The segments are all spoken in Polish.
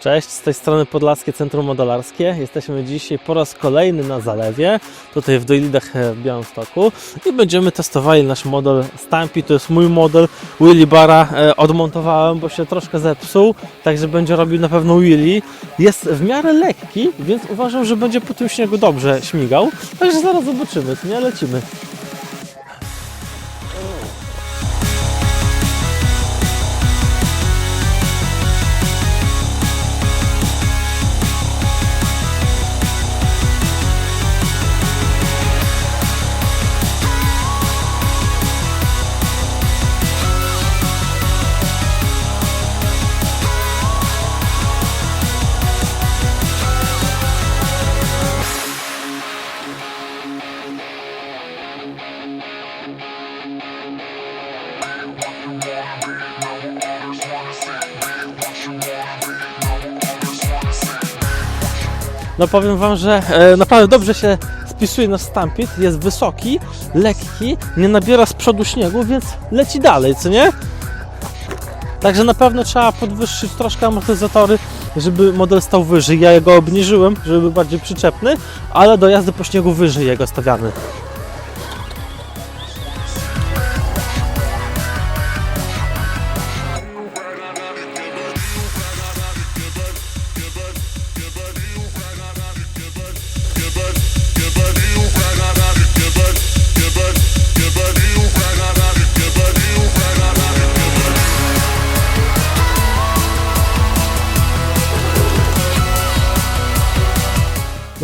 Cześć, z tej strony Podlaskie Centrum Modelarskie. Jesteśmy dzisiaj po raz kolejny na zalewie, tutaj w Dojlidach e, w Białymstoku i będziemy testowali nasz model Stampy. To jest mój model Willy Bara. E, Odmontowałem, bo się troszkę zepsuł, także będzie robił na pewno Willy. Jest w miarę lekki, więc uważam, że będzie po tym śniegu dobrze śmigał. Także zaraz zobaczymy, nie lecimy. No powiem Wam, że e, naprawdę dobrze się spisuje nasz Stampit. Jest wysoki, lekki, nie nabiera z przodu śniegu, więc leci dalej, co nie? Także na pewno trzeba podwyższyć troszkę amortyzatory, żeby model stał wyżej. Ja go obniżyłem, żeby był bardziej przyczepny, ale do jazdy po śniegu wyżej jego stawiamy.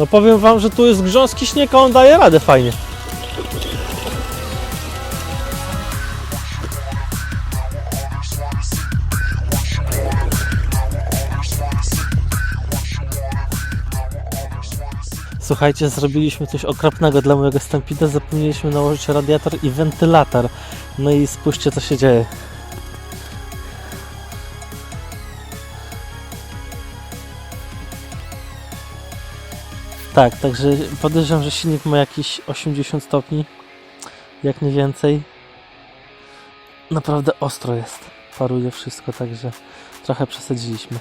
No powiem Wam, że tu jest grząski śnieg, a on daje radę fajnie. Słuchajcie, zrobiliśmy coś okropnego dla mojego Stampida. Zapomnieliśmy nałożyć radiator i wentylator. No i spójrzcie, co się dzieje. Tak, także podejrzewam, że silnik ma jakieś 80 stopni, jak nie więcej. Naprawdę ostro jest, paruje wszystko, także trochę przesadziliśmy.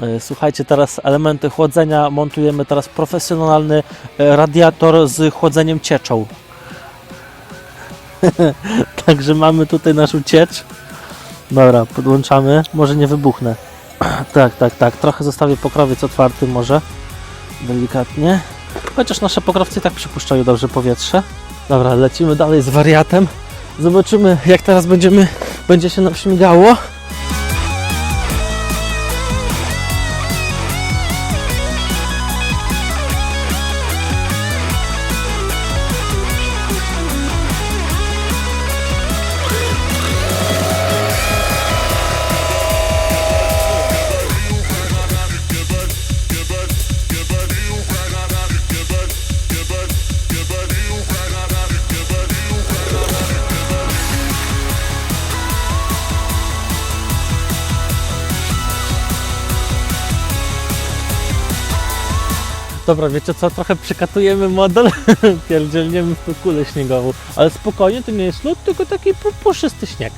E, Słuchajcie, teraz elementy chłodzenia montujemy teraz profesjonalny e, radiator z chłodzeniem cieczą. Także mamy tutaj naszą ciecz. Dobra, podłączamy. Może nie wybuchnę. tak, tak, tak. Trochę zostawię pokrowiec otwarty może delikatnie. Chociaż nasze pokrowce i tak przypuszczają dobrze powietrze. Dobra, lecimy dalej z wariatem. Zobaczymy, jak teraz będziemy, będzie się nam śmigało. Dobra, wiecie co, trochę przekatujemy model, pierdzielniemy w kulę śniegową, ale spokojnie, to nie jest lód, tylko taki pu- puszysty śnieg.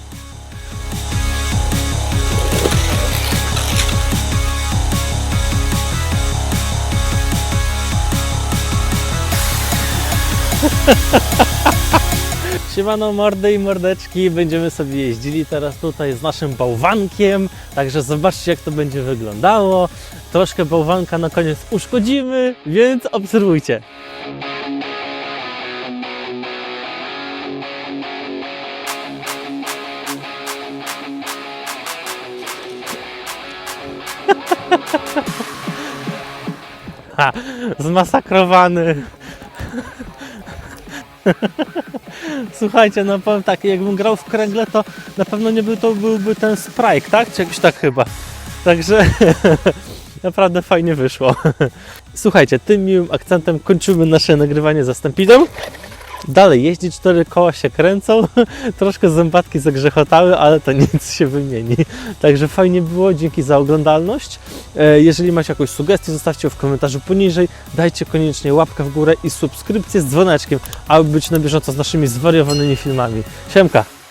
Siemano mordy i mordeczki, będziemy sobie jeździli teraz tutaj z naszym bałwankiem, także zobaczcie jak to będzie wyglądało. Troszkę bałwanka na koniec uszkodzimy, więc obserwujcie. Ha, zmasakrowany. Słuchajcie, no powiem tak, jakbym grał w kręgle, to na pewno nie był to byłby ten Sprite, tak? Czy jakoś tak chyba. Także naprawdę fajnie wyszło. Słuchajcie, tym miłym akcentem kończymy nasze nagrywanie za Stampidą. Dalej jeździ, cztery koła się kręcą, troszkę zębatki zagrzechotały, ale to nic się wymieni. Także fajnie było, dzięki za oglądalność. E, Jeżeli macie jakąś sugestię, zostawcie ją w komentarzu poniżej. Dajcie koniecznie łapkę w górę i subskrypcję z dzwoneczkiem, aby być na bieżąco z naszymi zwariowanymi filmami. Siemka!